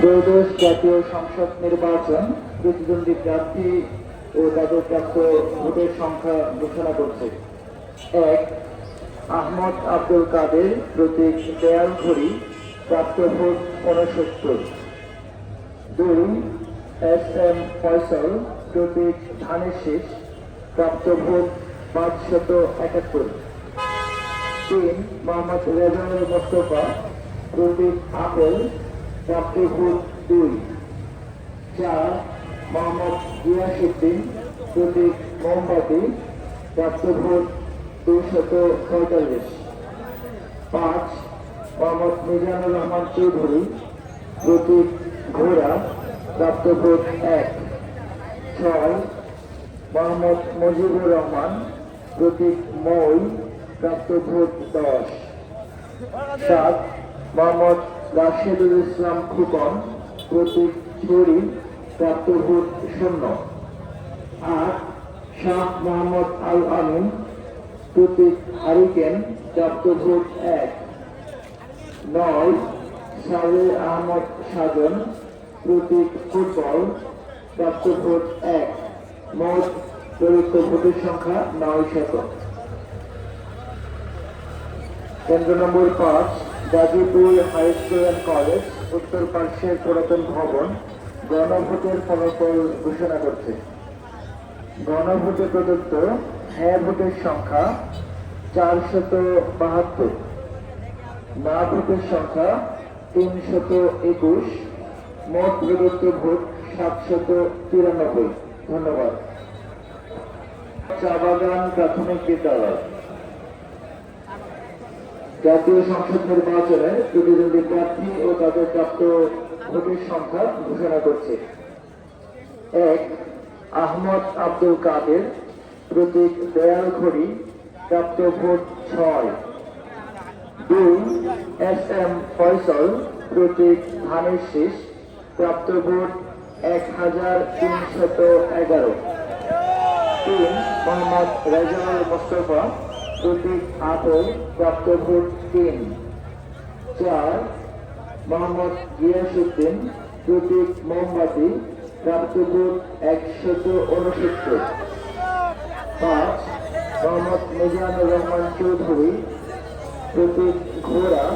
ত্রয়োদশ জাতীয় সংসদ নির্বাচন প্রতিদ্বন্দ্বী প্রার্থী ও তাদের প্রাপ্ত ভোটের সংখ্যা ঘোষণা করছে। এক, আহমদ আব্দুল কাদের প্রতীক দেয়াল ঘড়ি, প্রাপ্ত ভোট ঊনসত্তর। দুই, এস এম ফয়সল প্রতীক ধানের শেষ, প্রাপ্ত ভোট পাঁচশত একাত্তর। তিন, মোহাম্মদ রেজানুল মোস্তফা প্রতীক আপেল প্রাপ্ত দুই চার মোহাম্মদ গিয়াসুদ্দিন প্রতীক মোমবাতি প্রাপ্ত ভোট দুশত পঁয়তাল্লিশ। পাঁচ, মোহাম্মদ মিজানুর রহমান চৌধুরী, প্রতীক ঘোড়া প্রাপ্ত এক। ছয়, মোহাম্মদ মুজিবুর রহমান, প্রতীক মই প্রাপ্ত ভোট দশ। সাত, মোহাম্মদ রাশেদুল ইসলাম খুকন, প্রতীক ছড়ি প্রাপ্ত ভোট শূন্য। আট শাহ মোহাম্মদ আল আমিন, প্রতীক হারিকেন প্রাপ্ত ভোট এক। নয় সালে আহমদ সাজন, প্রতীক ফুটবল প্রাপ্ত ভোট এক। মোট প্রযুক্ত ভোটের সংখ্যা নয় শত কেন্দ্র নম্বর পাঁচ Gazipur high school and college, উত্তর পার্শ্বের পুরাতন ভবন গণভোটের ফলাফল ঘোষণা করছে। গণভোটে প্রদত্ত হ্যাঁ ভোটের সংখ্যা চারশত বাহাত্তর। না ভোটের সংখ্যা তিনশত একুশ। মোট প্রদত্ত ভোট সাতশত তিরানব্বই। ধন্যবাদ। চা বাগান প্রাথমিক বিদ্যালয়। জাতীয় সংসদ নির্বাচনে প্রতিদ্বন্দ্বী প্রার্থী ও তাদের প্রাপ্ত ভোটের সংখ্যা ঘোষণা করছে। এক, আহমদ আব্দুল কাদের প্রতীক দয়াল ঘড়ি প্রাপ্ত ভোট ছয়। দুই, এস এম ফয়সল প্রতীক ধানের শীষ প্রাপ্ত ভোট এক হাজার তিনশত এগারো। তিন, মোহাম্মদ রেজানুল মোস্তফা প্রতীক আপেল প্রাপ্ত ভোট তিন। চার, মোহাম্মদ গিয়াসুদ্দিন প্রতীক মোমবাতি প্রাপ্ত ভোট একশত উনসত্তর। পাঁচ, মোহাম্মদ মিজানুর রহমান চৌধুরী প্রতীক ঘোড়া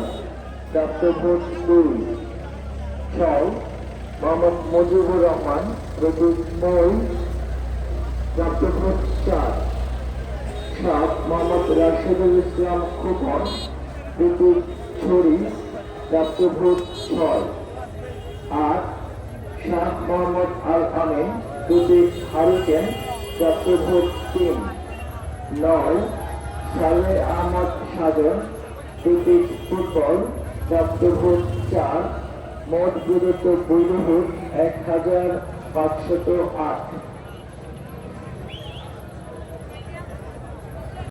প্রাপ্ত ভোট দুই। ছয়, মোহাম্মদ মুজিবুর রহমান প্রতীক মই প্রাপ্ত ভোট চার। সাত মোহাম্মদ রাশেদুল ইসলাম খোকন প্রতীক ছড়ি প্রাপ্ত ভোট ছয়। আট, শাহ মোহাম্মদ আল আমিন প্রতীক হারিকেন প্রাপ্ত ভোট তিন। নয়, সালে আহমদ সাজন প্রতীক ফুটবল প্রাপ্ত ভোট চার। মোট প্রদত্ত বৈধ এক হাজার পাঁচশত আট।